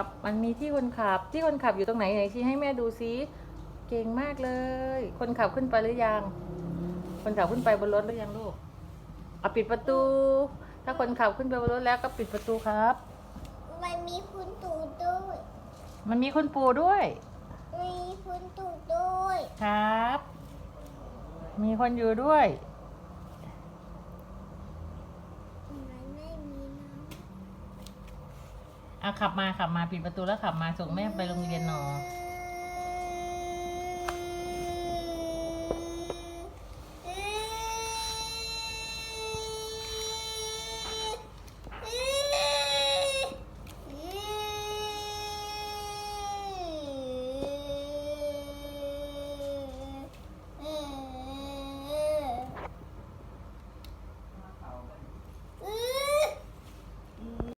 อับ มันมีที่คนขับ ที่คนขับอยู่ตรงไหนไหนชี้ให้แม่ดูซิ เก่งมากเลย คนขับขึ้นไปหรือยัง คนขับขึ้นไปบนรถหรือยังลูกเอาปิดประตู ถ้าคนขับขึ้นไปบนรถแล้วก็ปิดประตูครับ มันมีคุณตู่ด้วย มันมีคุณปู่ด้วย มีคุณตู่ด้วย ครับ มีคนอยู่ด้วย มันไม่มีน้ เอาขับมาขับมาปิดประตูแล้วขับมาส่งแม่ไปโรงเรียนหนอ